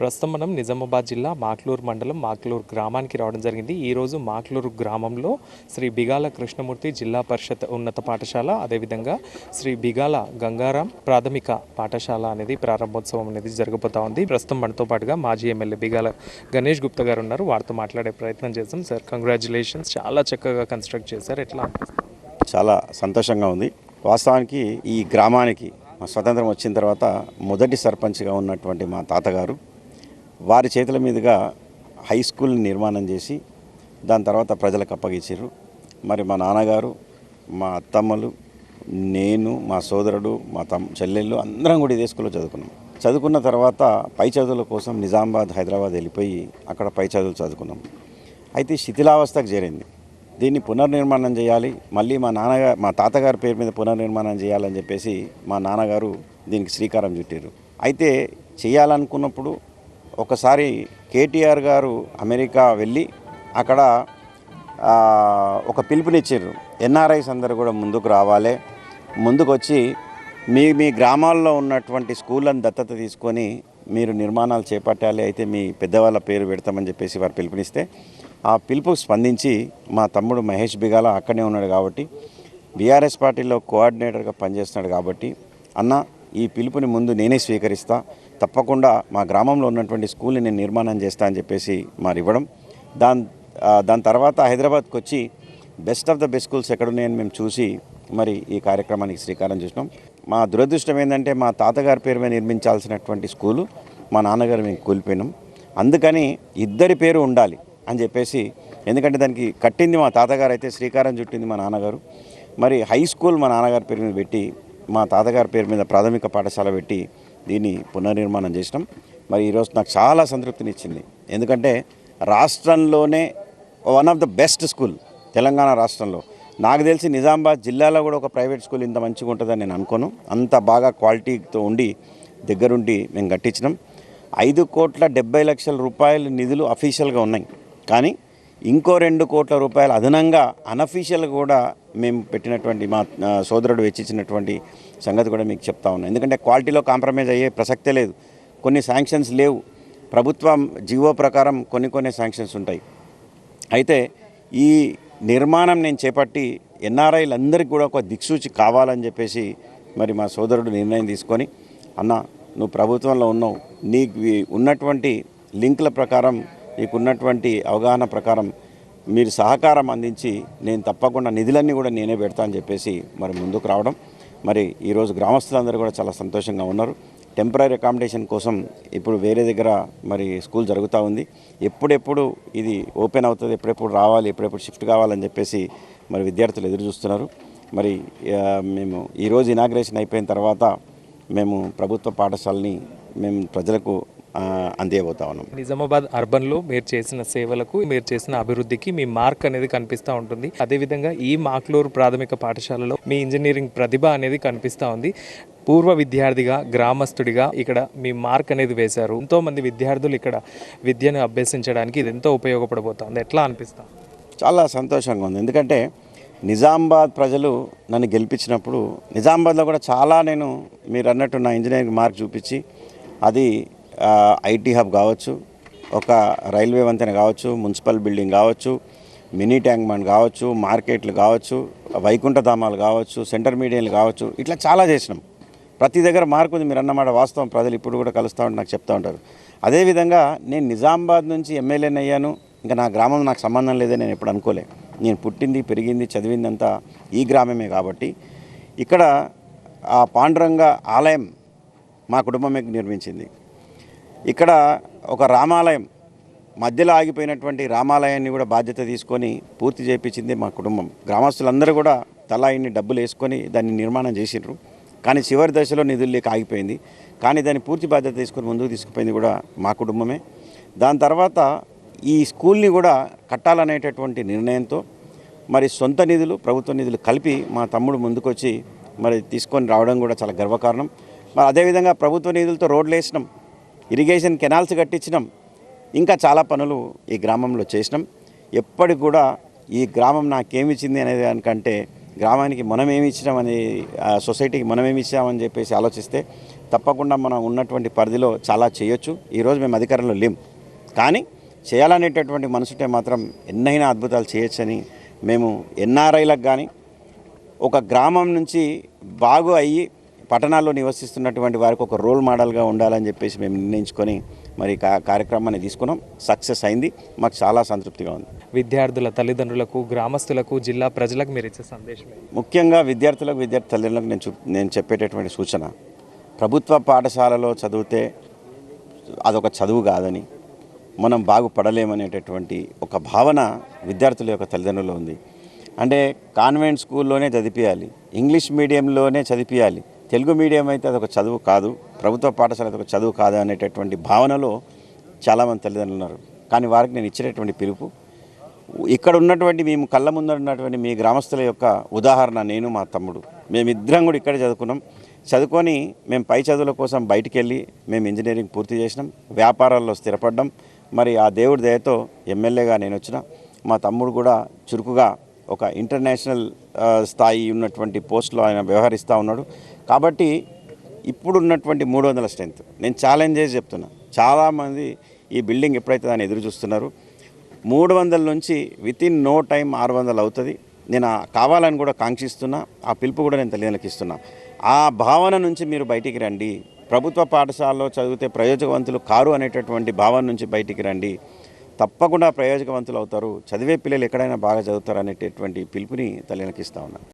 ప్రస్తుతం మనం నిజామాబాద్ జిల్లా మాక్లూరు మండలం మాక్లూరు గ్రామానికి రావడం జరిగింది. ఈరోజు మాక్లూరు గ్రామంలో శ్రీ బిగాల కృష్ణమూర్తి జిల్లా పరిషత్ ఉన్నత పాఠశాల అదేవిధంగా శ్రీ బిగాల గంగారాం ప్రాథమిక పాఠశాల అనేది ప్రారంభోత్సవం అనేది జరగబోతా ఉంది. ప్రస్తుతం మనతో పాటుగా మాజీ ఎమ్మెల్యే బిగాల గణేష్ గుప్తా గారు ఉన్నారు. వారితో మాట్లాడే ప్రయత్నం చేస్తాం సార్. కంగ్రాచులేషన్స్ చాలా చక్కగా కన్స్ట్రక్ట్ చేశారు. ఎట్లా? చాలా సంతోషంగా ఉంది. వాస్తవానికి ఈ గ్రామానికి మా స్వతంత్రం వచ్చిన తర్వాత మొదటి సర్పంచ్గా ఉన్నటువంటి మా తాతగారు వారి చేతుల మీదుగా హై స్కూల్ని నిర్మాణం చేసి దాని తర్వాత ప్రజలకు అప్పగించారు మరి మా నాన్నగారు మా అత్తమ్మలు నేను మా సోదరుడు మా తమ్ చెల్లెళ్ళు అందరం కూడా ఇదే స్కూల్లో చదువుకున్నాం. చదువుకున్న తర్వాత పై చదువుల కోసం నిజామాబాద్ హైదరాబాద్ వెళ్ళిపోయి అక్కడ పై చదువులు చదువుకున్నాం. అయితే శిథిలావస్థకు చేరింది. దీన్ని పునర్నిర్మాణం చేయాలి మళ్ళీ మా నాన్నగారు మా తాతగారి పేరు మీద పునర్నిర్మాణం చేయాలని చెప్పేసి మా నాన్నగారు దీనికి శ్రీకారం చుట్టారు అయితే చేయాలనుకున్నప్పుడు ఒకసారి కేటీఆర్ గారు అమెరికా వెళ్ళి అక్కడ ఒక పిలుపునిచ్చారు. ఎన్ఆర్ఐస్ అందరు కూడా ముందుకు రావాలి. ముందుకు వచ్చి మీ మీ గ్రామాల్లో ఉన్నటువంటి స్కూళ్ళను దత్తత తీసుకొని మీరు నిర్మాణాలు చేపట్టాలి అయితే మీ పెద్దవాళ్ళ పేరు పెడతామని చెప్పేసి వారు పిలుపునిస్తే ఆ పిలుపుకు స్పందించి మా తమ్ముడు మహేష్ బిగాల అక్కడే ఉన్నాడు కాబట్టి బీఆర్ఎస్ పార్టీలో కోఆర్డినేటర్గా పనిచేస్తున్నాడు కాబట్టి అన్న ఈ పిలుపుని ముందు నేనే స్వీకరిస్తా. తప్పకుండా మా గ్రామంలో ఉన్నటువంటి స్కూల్ని నేను నిర్మాణం చేస్తా అని చెప్పేసి మరి ఇవ్వడం. దాని దాని తర్వాత హైదరాబాద్కి వచ్చి best of the best schools ఎక్కడున్నాయని మేము చూసి మరి ఈ కార్యక్రమానికి శ్రీకారం చేసినాం. మా దురదృష్టం ఏంటంటే మా తాతగారి పేరు మీద నిర్మించాల్సినటువంటి స్కూలు మా నాన్నగారు మేము కోల్పోయినాం. అందుకని ఇద్దరి పేరు ఉండాలి అని చెప్పేసి ఎందుకంటే దానికి కట్టింది మా తాతగారు అయితే శ్రీకారం చుట్టింది మా నాన్నగారు. మరి హై స్కూల్ మా నాన్నగారి పేరు మీద పెట్టి మా తాతగారి పేరు మీద ప్రాథమిక పాఠశాల పెట్టి దీన్ని పునర్నిర్మాణం చేసినాం. మరి ఈరోజు నాకు చాలా సంతృప్తినిచ్చింది. ఎందుకంటే రాష్ట్రంలోనే one of the best school Telangana రాష్ట్రంలో. నాకు తెలిసి నిజామాబాద్ జిల్లాలో కూడా ఒక ప్రైవేట్ స్కూల్ ఇంత మంచిగా ఉంటుందని నేను అనుకోను. అంత బాగా క్వాలిటీతో ఉండి దగ్గరుండి మేము కట్టించినాం. ఐదు కోట్ల డెబ్బై లక్షల రూపాయల నిధులు అఫీషియల్గా ఉన్నాయి. కానీ ఇంకో రెండు కోట్ల రూపాయలు అదనంగా అనఫీషియల్ కూడా మేము పెట్టినటువంటి మా సోదరుడు వెచ్చించినటువంటి సంగతి కూడా మీకు చెప్తా ఉన్నాను ఎందుకంటే క్వాలిటీలో కాంప్రమైజ్ అయ్యే ప్రసక్తే లేదు. కొన్ని శాంక్షన్స్ లేవు. ప్రభుత్వం జీవో ప్రకారం కొన్ని కొన్ని శాంక్షన్స్ ఉంటాయి. అయితే ఈ నిర్మాణం నేను చేపట్టి ఎన్ఆర్ఐలందరికీ కూడా ఒక దిక్సూచి కావాలని చెప్పేసి మరి మా సోదరుడు నిర్ణయం తీసుకొని అన్న నువ్వు ప్రభుత్వంలో ఉన్నావు. నీకు ఉన్నటువంటి లింకుల ప్రకారం నీకున్నటువంటి అవగాహన ప్రకారం మీరు సహకారం అందించి నేను తప్పకుండా నిధులన్నీ కూడా నేనే పెడతా అని చెప్పేసి మరి ముందుకు రావడం. మరి ఈరోజు గ్రామస్తులందరూ కూడా చాలా సంతోషంగా ఉన్నారు. టెంపరీ అకామిడేషన్ కోసం ఇప్పుడు వేరే దగ్గర మరి స్కూల్ జరుగుతూ ఉంది. ఎప్పుడెప్పుడు ఇది ఓపెన్ అవుతుంది ఎప్పుడెప్పుడు రావాలి ఎప్పుడెప్పుడు షిఫ్ట్ కావాలని చెప్పేసి మరి విద్యార్థులు ఎదురు చూస్తున్నారు. మరి మేము ఈరోజు ఇనాగ్రేషన్ అయిపోయిన తర్వాత మేము ప్రభుత్వ పాఠశాలని మేము ప్రజలకు ఆ, అందియబోతా ఉన్నాం నిజామాబాద్ అర్బన్లో మీరు చేసిన సేవలకు మీరు చేసిన అభివృద్ధికి మీ మార్క్ అనేది కనిపిస్తూ ఉంటుంది. అదేవిధంగా ఈ మాక్లూరు ప్రాథమిక పాఠశాలలో మీ ఇంజనీరింగ్ ప్రతిభ అనేది కనిపిస్తూ ఉంది. పూర్వ విద్యార్థిగా గ్రామస్తుడిగా ఇక్కడ మీ మార్క్ అనేది వేశారు. ఎంతో మంది విద్యార్థులు ఇక్కడ విద్యను అభ్యసించడానికి ఇది ఎంతో ఉపయోగపడబోతోంది. ఎట్లా అనిపిస్తా? చాలా సంతోషంగా ఉంది. ఎందుకంటే నిజామాబాద్ ప్రజలు నన్ను గెలిపించినప్పుడు నిజామాబాద్లో కూడా చాలా నేను మీరు అన్నట్టు నా ఇంజనీరింగ్ మార్క్ చూపించి అది ఐటీ హబ్ కావచ్చు ఒక రైల్వే వంతెన కావచ్చు మున్సిపల్ బిల్డింగ్ కావచ్చు మినీ ట్యాంక్ బండ్ కావచ్చు మార్కెట్లు కావచ్చు వైకుంఠధామాలు కావచ్చు సెంటర్ మీడియాలు కావచ్చు ఇట్లా చాలా చేసినాం. ప్రతి దగ్గర మార్కు ఉంది మీరు అన్నమాట వాస్తవం ప్రజలు ఇప్పుడు కూడా కలుస్తూ ఉంటే నాకు చెప్తూ ఉంటారు. అదేవిధంగా నేను నిజామాబాద్ నుంచి ఎమ్మెల్యేని అయ్యాను ఇంకా నా గ్రామం నాకు సంబంధం లేదని నేను ఎప్పుడు అనుకోలే. నేను పుట్టింది పెరిగింది చదివింది అంతా ఈ గ్రామమే కాబట్టి. ఇక్కడ ఆ పాండురంగ ఆలయం మా కుటుంబమే నిర్మించింది. ఇక్కడ ఒక రామాలయం మధ్యలో ఆగిపోయినటువంటి రామాలయాన్ని కూడా బాధ్యత తీసుకొని పూర్తి చేయించింది మా కుటుంబం. గ్రామస్తులందరూ కూడా తలా ఇన్ని డబ్బులు వేసుకొని దాన్ని నిర్మాణం చేసిండ్రు. కానీ చివరి దశలో నిధులు లేక ఆగిపోయింది. కానీ దాన్ని పూర్తి బాధ్యత తీసుకొని ముందుకు తీసుకుపోయింది కూడా మా కుటుంబమే. దాని తర్వాత ఈ స్కూల్ని కూడా కట్టాలనేటటువంటి నిర్ణయంతో మరి సొంత నిధులు ప్రభుత్వ నిధులు కలిపి మా తమ్ముడు ముందుకొచ్చి మరి తీసుకొని రావడం కూడా చాలా గర్వకారణం. మరి అదేవిధంగా ప్రభుత్వ నిధులతో రోడ్లు వేసినాం ఇరిగేషన్ కెనాల్స్ కట్టించినాం. ఇంకా చాలా పనులు ఈ గ్రామంలో చేసినాం. ఎప్పటికి కూడా ఈ గ్రామం నాకేమిచ్చింది అనేది దానికంటే గ్రామానికి మనం ఏమి ఇచ్చినాం ఆ సొసైటీకి మనం ఏమి ఇచ్చామని చెప్పేసి ఆలోచిస్తే తప్పకుండా మనం ఉన్నటువంటి పరిధిలో చాలా చేయొచ్చు. ఈరోజు మేము అధికారంలో లేం. కానీ చేయాలనేటటువంటి మనసుంటే మాత్రం ఎన్నైనా అద్భుతాలు చేయొచ్చని మేము ఎన్ఆర్ఐలకు కానీ ఒక గ్రామం నుంచి బాగు అయ్యి పట్టణాల్లో నివసిస్తున్నటువంటి వారికి ఒక రోల్ మోడల్గా ఉండాలని చెప్పేసి మేము నిర్ణయించుకొని మరి కార్యక్రమాన్ని తీసుకున్నాం. సక్సెస్ అయింది. మాకు చాలా సంతృప్తిగా ఉంది. విద్యార్థుల తల్లిదండ్రులకు గ్రామస్తులకు జిల్లా ప్రజలకు మీరు ఇచ్చే సందేశం? ముఖ్యంగా విద్యార్థులకు విద్యార్థి తల్లిదండ్రులకు నేను నేను చెప్పేటటువంటి సూచన. ప్రభుత్వ పాఠశాలలో చదివితే అదొక చదువు కాదని మనం బాగుపడలేమనేటటువంటి ఒక భావన విద్యార్థుల యొక్క తల్లిదండ్రుల్లో ఉంది. అంటే కాన్వెంట్ స్కూల్లోనే చదివియాలి ఇంగ్లీష్ మీడియంలోనే చదివియాలి తెలుగు మీడియం అయితే అదొక చదువు కాదు ప్రభుత్వ పాఠశాల అదొక చదువు కాదు అనేటటువంటి భావనలో చాలామంది తల్లిదండ్రులు ఉన్నారు. కానీ వారికి నేను ఇచ్చేటటువంటి పిలుపు ఇక్కడ ఉన్నటువంటి మేము కళ్ళ ముందర ఉన్నటువంటి మీ గ్రామస్తుల యొక్క ఉదాహరణ నేను మా తమ్ముడు. మేమిద్దరం కూడా ఇక్కడే చదువుకున్నాం. చదువుకొని మేము పై చదువుల కోసం బయటికి వెళ్ళి మేము ఇంజనీరింగ్ పూర్తి చేసినాం. వ్యాపారాల్లో స్థిరపడ్డాం. మరి ఆ దేవుడి దయతో ఎమ్మెల్యేగా నేను వచ్చిన. మా తమ్ముడు కూడా చురుకుగా ఒక ఇంటర్నేషనల్ స్థాయి ఉన్నటువంటి పోస్టులో ఆయన వ్యవహరిస్తూ ఉన్నాడు. కాబట్టి ఇప్పుడున్నటువంటి మూడు వందల స్ట్రెంత్ నేను ఛాలెంజ్ చేసి చెప్తున్నా. చాలామంది ఈ బిల్డింగ్ ఎప్పుడైతే దాన్ని ఎదురు చూస్తున్నారు మూడు వందల నుంచి విత్ ఇన్ నో టైం ఆరు వందలు అవుతుంది. నేను కావాలని కూడా కాంక్షిస్తున్నా. ఆ పిలుపు కూడా నేను తల్లిదండ్రులకు ఇస్తున్నా. ఆ భావన నుంచి మీరు బయటికి రండి. ప్రభుత్వ పాఠశాలలో చదివితే ప్రయోజకవంతులు కారు అనేటటువంటి భావన నుంచి బయటికి రండి. తప్పకుండా ప్రయోజకవంతులు అవుతారు. చదివే పిల్లలు ఎక్కడైనా బాగా చదువుతారు అనేటటువంటి పిలుపుని తల్లిదండ్రులకు ఇస్తా ఉన్నాను